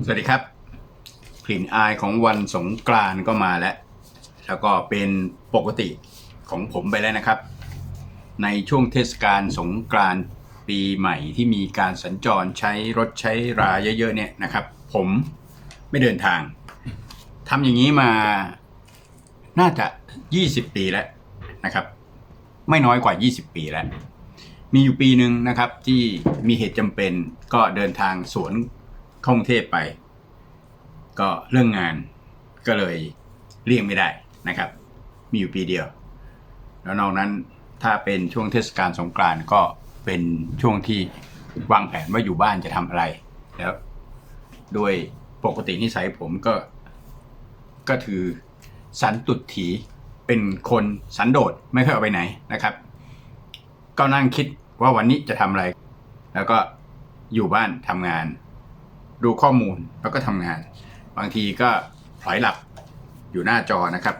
สวัสดีครับ กลิ่นอายของวันสงกรานก็มาแล้ว แล้วก็เป็นปกติของผมไปแล้วนะครับ ในช่วงเทศกาลสงกรานต์ปีใหม่ที่มีการสัญจรใช้รถใช้ราเยอะๆเนี่ยนะครับ ผมไม่เดินทางทำอย่างนี้มาน่าจะ 20 ปีแล้วนะครับ ไม่น้อยกว่า 20 ปีแล้ว มีอยู่ปีหนึ่งนะครับที่มีเหตุจำเป็นก็เดินทางสวน เข้ากรุงเทพไป ก็เรื่องงานก็เลยเลี่ยงไม่ได้นะครับ มีอยู่ปีเดียว แล้วนอกนั้นถ้าเป็นช่วงเทศกาลสงกรานต์ก็เป็นช่วงที่วางแผนว่าอยู่บ้านจะทำอะไรแล้วโดยปกตินิสัยผมก็ก็คือสันตุดถีเป็นคนสันโดษไม่ค่อยออกไปไหนนะครับ ก็นั่งคิดว่าวันนี้จะทำอะไร แล้วก็อยู่บ้านทำงาน ดูข้อมูลแล้วก็ทำงาน บางทีก็พลอยหลับอยู่หน้าจอนะครับ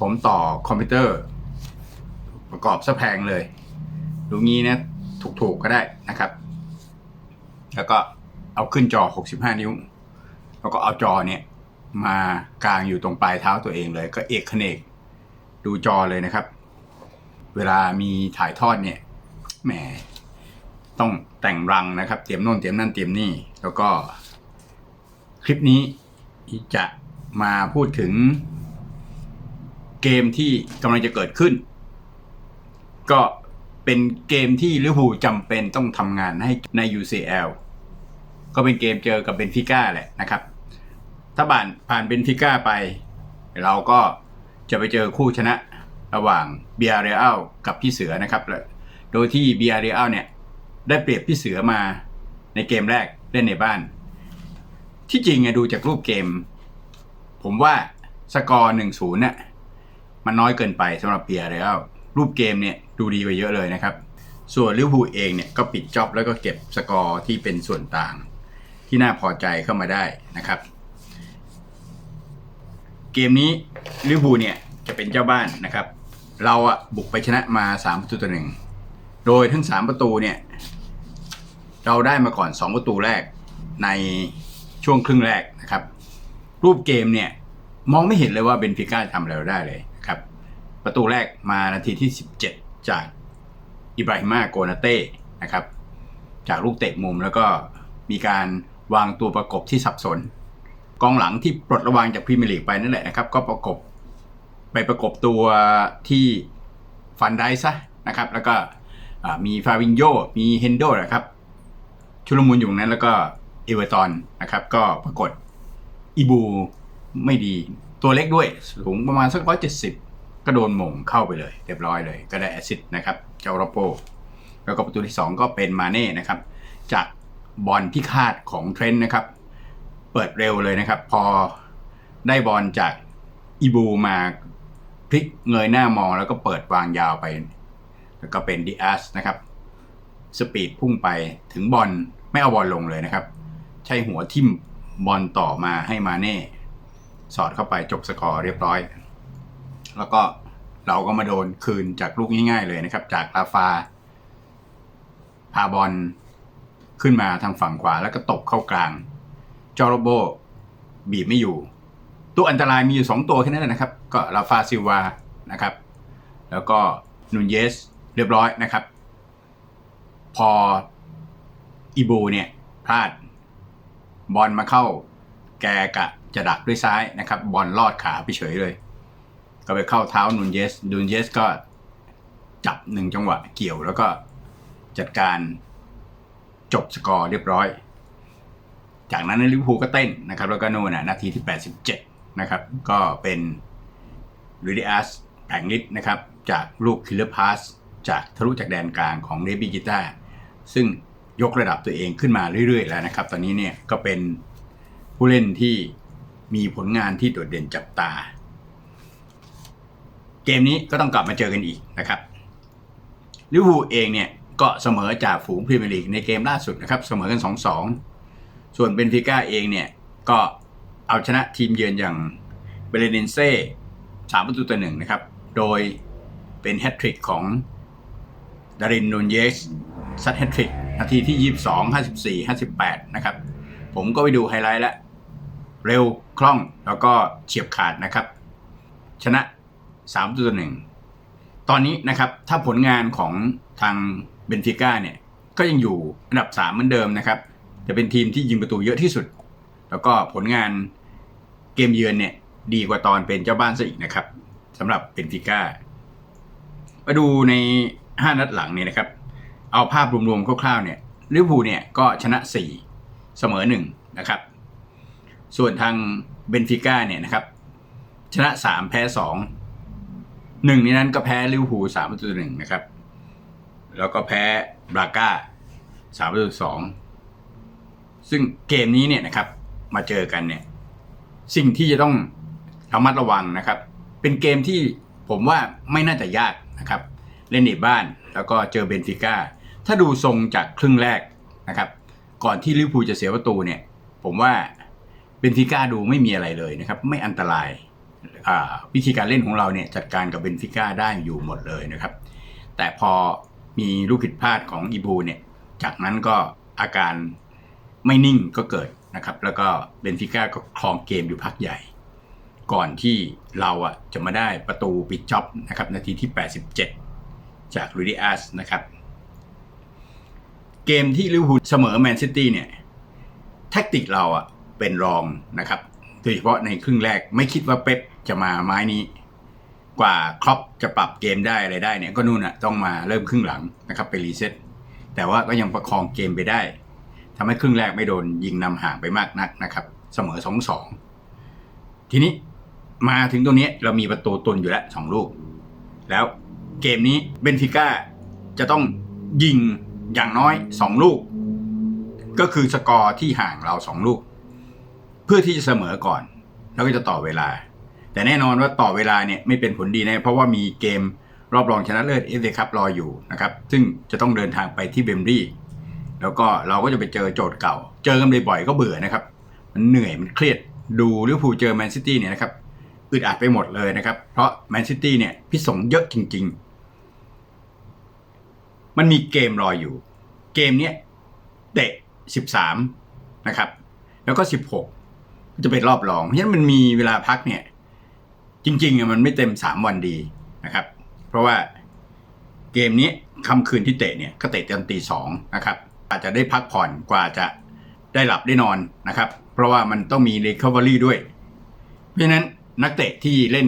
ผมต่อคอมพิวเตอร์ ประกอบซะแพงเลย ดูงี้นะถูกๆก็ได้นะครับ แล้วก็เอาขึ้นจอ 65 นิ้ว แล้วก็เอาจอเนี่ยมากางอยู่ตรงปลายเท้าตัวเองเลย ก็เอกเขนก ดูจอเลยนะครับ เวลามีถ่ายทอดเนี่ยแหมต้องแต่งรังนะครับ เตรียมโน่นเตรียมนั่นเตรียมนี่ แล้วก็คลิปนี้จะมาพูดถึงเกมที่กำลังจะเกิดขึ้น ก็เป็นเกมที่ลิเวอร์พูลจำเป็นต้องทำงานให้ใน UCL ก็เป็นเกมเจอกับเบนฟิก้าแหละนะครับ ถ้าผ่านผ่านเบนฟิก้าไป เราก็จะไปเจอคู่ชนะระหว่างเบียร์เรอัลกับพี่เสือนะครับ โดยที่เบียร์เรอัลเนี่ยได้เปรียบพี่เสือมาในเกมแรก เล่นในบ้าน ที่จริงอะดูจากรูปเกม ผมว่าสกอร์หนึ่งศูนย์เนี่ยมันน้อยเกินไปสำหรับเบียร์เรอัลรูปเกมเนี่ยดูดีกว่าเยอะเลยนะครับ ส่วนลิเวอร์พูลเองเนี่ยก็ปิดจ็อบแล้วก็เก็บสกอร์ที่เป็นส่วนต่าง ที่น่าพอใจเข้ามาได้นะครับ เกมนี้ลิเวอร์พูลเนี่ยจะเป็นเจ้าบ้านนะครับ เราอะบุกไปชนะมา3ประตูต่อหนึ่งโดยทั้ง 3 ประตูเนี่ย เราได้มาก่อน 2 ประตูแรกในช่วงครึ่งแรกนะครับ รูปเกมเนี่ยมองไม่เห็นเลยว่าเบนฟิก้าทำอะไรเราได้เลยครับ ประตูแรกมานาทีที่ 17 จากอิบราฮิมาโกนาเต้นะครับ จากลูกเตะมุมแล้วก็มีการวางตัวประกบที่สับสน กองหลังที่ปลดระวางจากพรีเมียร์ลีกไปนั่นแหละนะครับ ก็ประกบไปประกบตัวที่ฟันได้ซะนะครับ แล้วก็มีฟาวินโยมีเฮนโดนะครับ ชุลมุนอยู่นั้นแล้วก็เอเวอร์ตันนะครับ ก็ปรากฏอีบูไม่ดีตัวเล็กด้วย สูงประมาณสักร้อยเจ็ดสิบก็โดนหม่งเข้าไปเลย เรียบร้อยเลย ก็ได้แอซิสต์นะครับ เจ้าโรโป แล้วก็ประตูที่ 2 ก็เป็นมาเน่นะครับ จากบอลพิฆาตของเทรนต์นะครับ เปิดเร็วเลยนะครับ พอได้บอลจากอีบูมาพลิกเงยหน้ามองแล้วก็เปิดวางยาวไป แล้วก็เป็นดิอาสนะครับ สปีดพุ่งไปถึงบอล ไม่เอาบอลลงเลยนะครับ ใช้หัวทิ่มบอลต่อมาให้มาเน่ สอดเข้าไปจบสกอร์เรียบร้อย แล้วก็เราก็มาโดนคืนจากลูกง่ายๆเลยนะครับ จากลาฟา พาบอลขึ้นมาทางฝั่งขวาแล้วก็ตบเข้ากลาง จอร์โรโบบีบไม่อยู่ ตัวอันตรายมีอยู่ 2 ตัวแค่นั้นแหละนะครับ ก็ลาฟาซิวานะครับ แล้วก็นูนเยสเรียบร้อยนะครับ พอ อีบูเนี่ยพลาดบอลมาเข้า แกกะจะดักด้วยซ้ายนะครับบอลลอดขาไปเฉยเลย ก็ไปเข้าเท้านูนเยสนูนเยสก็จับหนึ่งจังหวะเกี่ยวแล้วก็จัดการจบสกอร์เรียบร้อย จากนั้นลิเวอร์พูลก็เต้นนะครับ แล้วก็โน่นนะนาทีที่ 87 นะครับ ก็เป็นลูดิอัสแผงฤทธิ์นะครับ จากลูกคิลเลอร์พาสจากทะลุจากแดนกลางของเดบิกิต้าซึ่ง ยกระดับตัวเองขึ้นมาเรื่อย ๆ แล้วนะครับ ตอนนี้เนี่ยก็เป็นผู้เล่นที่มีผลงานที่โดดเด่นจับตา เกมนี้ก็ต้องกลับมาเจอกันอีกนะครับลิเวอร์พูลเองเนี่ยก็เสมอจากฝูงพรีเมียร์ลีกในเกมล่าสุดนะครับเสมอกัน 2-2 ส่วนเบนฟิก้าเองเนี่ยก็เอาชนะทีมเยือนอย่างเบเลเนเซ่สามประตูต่อหนึ่งนะครับ โดยเป็นแฮตทริกของดารินนูนเยสซัดแฮตทริก นาทีที่ 22 54 58 นะครับ ผมก็ไปดูไฮไลท์แล้ว เร็วคล่องแล้วก็เฉียบขาดนะครับ ชนะ3ตัวหนึ่งตอนนี้นะครับถ้าผลงานของทางเบนฟิก้าเนี่ยก็ยังอยู่อันดับ 3 เหมือนเดิมนะครับจะเป็นทีมที่ยิงประตูเยอะที่สุด แล้วก็ผลงานเกมเยือนเนี่ยดีกว่าตอนเป็นเจ้าบ้านซะอีกนะครับสำหรับเบนฟิก้ามาดูใน 5 นัดหลังเนี่ยนะครับ เอาภาพรวมๆคร่าวๆเนี่ยลิเวอร์พูลเนี่ยก็ชนะ 4 เสมอ1นะครับ ส่วนทางเบนฟิก้าเนี่ยนะครับ ชนะ 3 แพ้2หนึ่งในนั้นก็แพ้ลิเวอร์พูลสามประตูหนึ่งนะครับ แล้วก็แพ้บราก้าสามประตูสองซึ่งเกมนี้เนี่ยนะครับมาเจอกันเนี่ยสิ่งที่จะต้องระมัดระวังนะครับ เป็นเกมที่ผมว่าไม่น่าจะยากนะครับ เล่นในบ้านแล้วก็เจอเบนฟิก้า ถ้าดูทรงจากครึ่งแรกนะครับ ก่อนที่ลิเวอร์พูลจะเสียประตูเนี่ย ผมว่าเบนฟิก้าดูไม่มีอะไรเลยนะครับ ไม่อันตรายวิธีการเล่นของเราเนี่ยจัดการกับเบนฟิก้าได้อยู่หมดเลยนะครับ แต่พอมีลูกผิดพลาดของอีบูเนี่ยจากนั้นก็อาการไม่นิ่งก็เกิดนะครับ แล้วก็เบนฟิก้าก็ครองเกมอยู่พักใหญ่ ก่อนที่เราอะจะมาได้ประตูปิดจ็อบนะครับนาทีที่ 87 จากลูดิอัสนะครับ เกมที่ลิเวอร์พูลเสมอแมนซิตี้เนี่ยแท็กติกเราอะเป็นรองนะครับโดยเฉพาะในครึ่งแรกไม่คิดว่าเป๊ปจะมาไม้นี้ กว่าครอปจะปรับเกมได้อะไรได้เนี่ยก็นู่นอะต้องมาเริ่มครึ่งหลังนะครับไปรีเซ็ตแต่ว่าก็ยังประคองเกมไปได้ทำให้ครึ่งแรกไม่โดนยิงนำห่างไปมากนักนะครับ เสมอสองสองทีนี้มาถึงตรงนี้เรามีประตูตุนอยู่แล้วสองลูก แล้วเกมนี้เบนฟิก้าจะต้องยิง อย่างน้อยสองลูก ก็คือสกอร์ที่ห่างเราสองลูก เพื่อที่จะเสมอก่อน แล้วก็จะต่อเวลา แต่แน่นอนว่าต่อเวลาเนี่ยไม่เป็นผลดีแน่เพราะว่ามีเกมรอบรองชนะเลิศเอฟเอคัพรออยู่นะครับ ซึ่งจะต้องเดินทางไปที่เบมรี่ แล้วก็เราก็จะไปเจอโจทย์เก่า เจอกันบ่อยๆก็เบื่อนะครับ มันเหนื่อยมันเครียดดูลิเวอร์พูลเจอแมนซิตี้เนี่ยนะครับอึดอัดไปหมดเลยนะครับ เพราะแมนซิตี้เนี่ยพิสงเยอะจริง ๆ มันมีเกมรออยู่ เกมเนี้ยเตะ 13 นะครับ แล้วก็ 16 จะเป็นรอบรอง เพราะฉะนั้นมันมีเวลาพักเนี่ย จริงๆอะมันไม่เต็ม 3 วันดีนะครับ เพราะว่าเกมนี้ค่ำคืนที่เตะเนี่ยก็เตะตอนตีสองนะครับ อาจจะได้พักผ่อนกว่าจะได้หลับได้นอนนะครับ เพราะว่ามันต้องมี Recovery ด้วย เพราะฉะนั้นนักเตะที่เล่น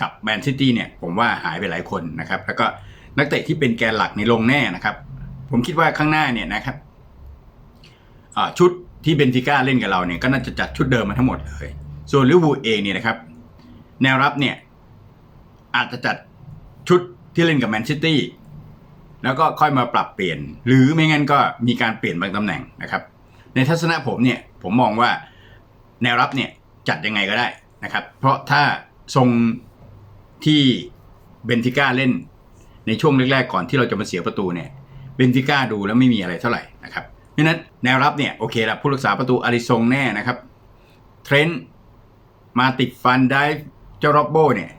กับแมนซิตี้เนี่ยผมว่าหายไปหลายคนนะครับ แล้วก็นักเตะที่เป็นแกนหลักในลงแน่นะครับ ผมคิดว่าข้างหน้าเนี่ยนะครับชุดที่เบนฟิก้าเล่นกับเราเนี่ยก็น่าจะจัดชุดเดิมมาทั้งหมดเลย ส่วนลิเวอร์พูลเองเนี่ยนะครับ แนวรับเนี่ยอาจจะจัดชุดที่เล่นกับแมนซิตี้แล้วก็ค่อยมาปรับเปลี่ยน หรือไม่งั้นก็มีการเปลี่ยนบางตำแหน่งนะครับ ในทัศนะผมเนี่ยผมมองว่าแนวรับเนี่ยจัดยังไงก็ได้นะครับ เพราะถ้าทรง ที่เบนฟิก้าเล่นในช่วงแรกๆก่อนที่เราจะมาเสียประตูเนี่ยเบนฟิก้าดูแล้วไม่มีอะไรเท่าไหร่นะครับเพราะนั้นแนวรับเนี่ยโอเคละผู้รักษาประตูอาริซงแน่นะครับเทรนต์มาติดฟันได้เจ้าร็อบโบเนี่ย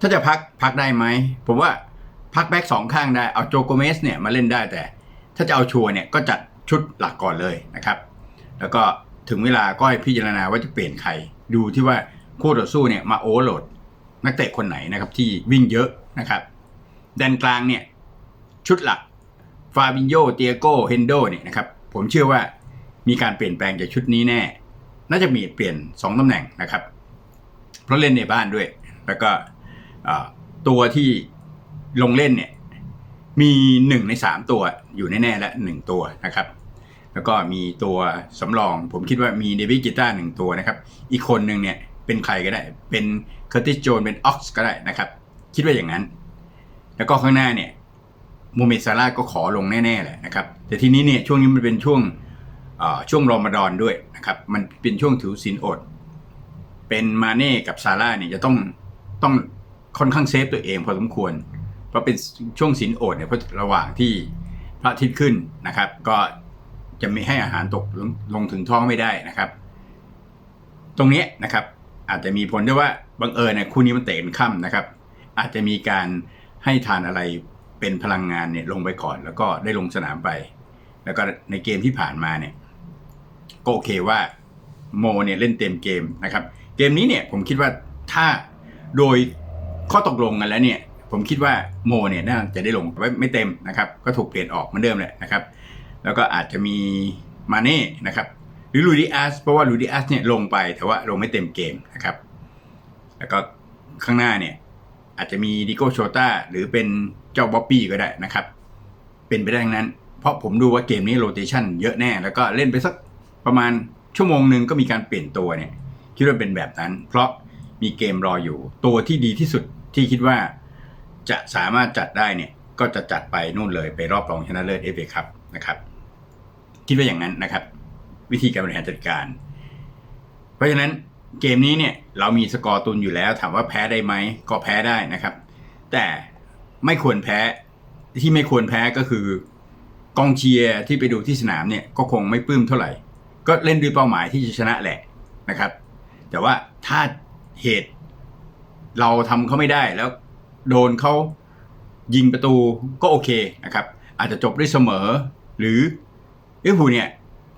ถ้าจะพักพักได้ไหมผมว่าพักแบ็กสองข้างได้เอาโจโกเมสเนี่ยมาเล่นได้แต่ ถ้าจะเอาชัวร์เนี่ยก็จัดชุดหลักก่อนเลยนะครับ แล้วก็ถึงเวลาก็ให้พิจารณาว่าจะเปลี่ยนใครดูที่ว่าคู่ต่อสู้เนี่ยมาโอเวอร์โหลด นักเตะคนไหนนะครับที่วิ่งเยอะนะครับแดนกลางเนี่ยชุดหลักฟาบินโยเตียโกเฮนโดเนี่ยนะครับผมเชื่อว่ามีการเปลี่ยนแปลงจากชุดนี้แน่ น่าจะมีเปลี่ยน 2ตำแหน่งนะครับ เพราะเล่นในบ้านด้วย แล้วก็ตัวที่ลงเล่นเนี่ยมีหนึ่งในสามตัวอยู่แน่ๆและหนึ่งตัวนะครับ แล้วก็มีตัวสำรอง ผมคิดว่ามีเดวิดกิต้าหนึ่งตัวนะครับ อีกคนหนึ่งเนี่ย เป็นใครก็ได้ เป็นเคอร์ติสโจนเป็นออกซ์ก็ได้นะครับ คิดว่าอย่างนั้น แล้วก็ข้างหน้าเนี่ยโมเมซาร่าก็ขอลงแน่ๆแหละนะครับ แต่ทีนี้เนี่ยช่วงนี้มันเป็นช่วงช่วงรอมฎอนด้วยนะครับ มันเป็นช่วงถือศีลอด เป็นมาเน่กับซาร่าเนี่ยจะต้องต้องค่อนข้างเซฟตัวเองพอสมควร เพราะเป็นช่วงศีลอดเนี่ยเพราะระหว่างที่พระอาทิตย์ขึ้นนะครับ ก็จะไม่ให้อาหารตกลงลงถึงท้องไม่ได้นะครับ ตรงนี้นะครับ อาจจะมีผลด้วยว่าบังเอิญเนี่ยคู่นี้มันเตะนค่ำนะครับ อาจจะมีการให้ทานอะไรเป็นพลังงานเนี่ยลงไปก่อน แล้วก็ได้ลงสนามไป แล้วก็ในเกมที่ผ่านมาเนี่ยก็โอเคว่าโมเนี่ยเล่นเต็มเกมนะครับ เกมนี้เนี่ยผมคิดว่าถ้าโดยข้อตกลงกันแล้วเนี่ย ผมคิดว่าโมเนี่ยน่าจะได้ลงไว้ไม่เต็มนะครับ ก็ถูกเปลี่ยนออกเหมือนเดิมแหละนะครับ แล้วก็อาจจะมีมาเน่นะครับ รือลูดิอัสเพราะว่าลูดิอัสเนี่ยลงไปแต่ว่าลงไม่เต็มเกมนะครับ แล้วก็ข้างหน้าเนี่ยอาจจะมีดิโกโชตาหรือเป็นเจ้าบ๊อบบี้ก็ได้นะครับ เป็นไปได้ทั้งนั้น เพราะผมดูว่าเกมนี้โรเตชันเยอะแน่ แล้วก็เล่นไปสักประมาณชั่วโมงหนึ่งก็มีการเปลี่ยนตัวเนี่ย คิดว่าเป็นแบบนั้น เพราะมีเกมรออยู่ ตัวที่ดีที่สุดที่คิดว่าจะสามารถจัดได้เนี่ยก็จะจัดไปนู่นเลยไปรอบรองชนะเลิศเอฟเอคัพนะครับ คิดว่าอย่างนั้นนะครับ วิธีการบริหารจัดการ เพราะฉะนั้นเกมนี้เนี่ยเรามีสกอร์ตุนอยู่แล้ว ถามว่าแพ้ได้ไหมก็แพ้ได้นะครับ แต่ไม่ควรแพ้ที่ไม่ควรแพ้ก็คือกองเชียร์ที่ไปดูที่สนามเนี่ยก็คงไม่ปลื้มเท่าไหร่ ก็เล่นด้วยเป้าหมายที่จะชนะแหละนะครับ แต่ว่าถ้าเหตุเราทำเขาไม่ได้แล้วโดนเขายิงประตูก็โอเคนะครับ อาจจะจบด้วยเสมอ หรือลิเวอร์พูลเนี่ย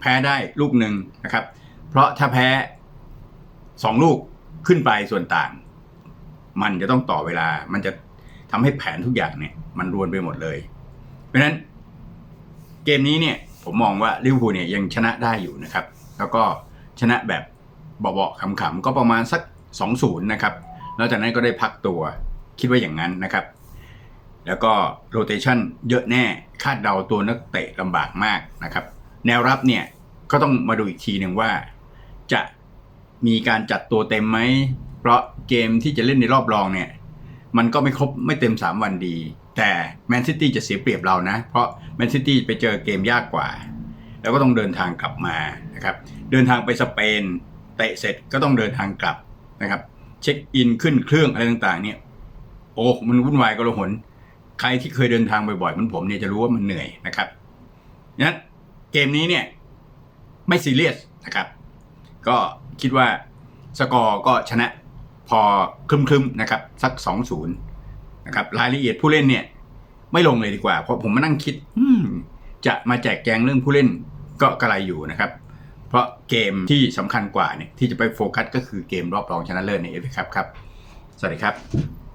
พ้ได้ลูกหนึ่งนะครับ เพราะถ้าแพ้สองลูกขึ้นไปส่วนต่าง มันจะต้องต่อเวลา มันจะทำให้แผนทุกอย่างเนี่ย มันรวนไปหมดเลย เพราะฉะนั้นเกมนี้เนี่ยผมมองว่าลิเวอร์พูลเนี่ยยังชนะได้อยู่นะครับ แล้วก็ชนะแบบเบาๆขำๆก็ประมาณสัก 2-0นะครับแล้วจากนั้นก็ได้พักตัวคิดว่าอย่างนั้นนะครับ แล้วก็โรเตชันเยอะแน่คาดเดาตัวนักเตะลำบากมากนะครับ แนวรับเนี่ย ก็ต้องมาดูอีกทีหนึ่งว่า จะมีการจัดตัวเต็มไหม เพราะเกมที่จะเล่นในรอบรองเนี่ย มันก็ไม่ครบไม่เต็ม 3 วันดี แต่แมนซิตี้จะเสียเปรียบเรานะ เพราะแมนซิตี้ไปเจอเกมยากกว่า แล้วก็ต้องเดินทางกลับมานะครับ เดินทางไปสเปนเตะเสร็จก็ต้องเดินทางกลับนะครับ เช็คอินขึ้นเครื่องอะไรต่างๆ เนี่ยโอ้มันวุ่นวายกระหนใครที่เคยเดินทางบ่อยๆเหมือนผมเนี่ยจะรู้ว่ามันเหนื่อยนะครับนั้นเกมนี้เนี่ย ไม่ซีเรียสนะครับ ก็คิดว่าสกอร์ก็ชนะพอคลึมๆนะครับ สัก 2-0นะครับรายละเอียดผู้เล่นเนี่ย ไม่ลงเลยดีกว่า เพราะผมมานั่งคิดจะมาแจกแจงเรื่องผู้เล่นก็กระไรอยู่นะครับ เพราะเกมที่สำคัญกว่าเนี่ยที่จะไปโฟกัสก็คือเกมรอบรองชนะเลิศในเอฟครับครับ สวัสดีครับ